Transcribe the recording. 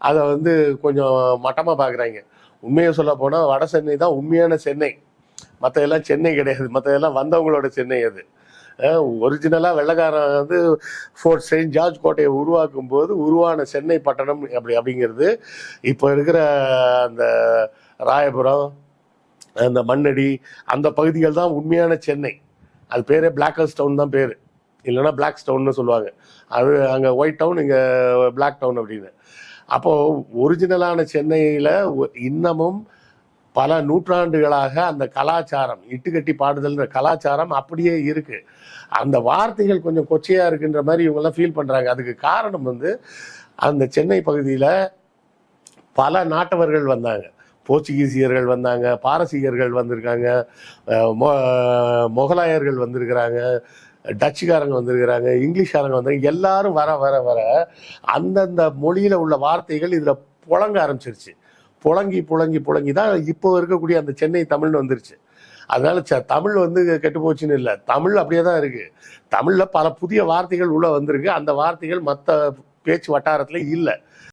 அதை வந்து கொஞ்சம் மட்டமாக பார்க்குறாங்க உண்மையை சொல்ல போனால் வட சென்னை தான் உண்மையான சென்னை. மற்ற எல்லாம் சென்னை கிடையாது. மற்ற எல்லாம் வந்தவங்களோட சென்னை அது. ஒரிஜினலாக வெள்ளக்காரன் வந்து ஃபோர்ட் செயின்ட் ஜார்ஜ் கோட்டையை உருவாக்கும் போது உருவான சென்னை பட்டணம் அப்படி அப்படிங்கிறது. இப்போ இருக்கிற அந்த ராயபுரம் அந்த மண்ணடி அந்த பகுதிகள் தான் உண்மையான சென்னை. அது பேரே பிளாக்கஸ் டவுன் தான் பேர். இல்லைன்னா பிளாக் டவுன்னு சொல்லுவாங்க. அது அங்கே ஒயிட் டவுன் இங்கே பிளாக் டவுன் அப்படின்னு. அப்போது ஒரிஜினலான சென்னையில் இன்னமும் பல நூற்றாண்டுகளாக அந்த கலாச்சாரம் இட்டுக்கட்டி பாடுதல்ன்ற கலாச்சாரம் அப்படியே இருக்கு. அந்த வார்த்தைகள் கொஞ்சம் கொச்சையா இருக்குன்ற மாதிரி இவங்கெல்லாம் ஃபீல் பண்றாங்க. அதுக்கு காரணம் வந்து அந்த சென்னை பகுதியில் பல நாட்டவர்கள் வந்தாங்க. போர்ச்சுகீசியர்கள் வந்தாங்க பாரசீகர்கள் வந்திருக்காங்க மொ- முகலாயர்கள் வந்திருக்கிறாங்க டச்சுக்காரங்க வந்திருக்கிறாங்க இங்கிலீஷ்காரங்க வந்திருக்காங்க எல்லாரும் வர வர வர அந்தந்த மொழியில் உள்ள வார்த்தைகள் இதில் புழங்க ஆரம்பிச்சிருச்சு. புழங்கி புழங்கி புழங்கி தான் இப்போ இருக்கக்கூடிய அந்த சென்னை தமிழ்னு வந்துருச்சு. அதனால ச- தமிழ் வந்து கெட்டு போச்சுன்னு இல்லை. தமிழ் அப்படியே தான் இருக்குது தமிழில் பல புதிய வார்த்தைகள் உள்ளே வந்திருக்கு. அந்த வார்த்தைகள் மற்ற பேச்சு வட்டாரத்தில் இல்லை.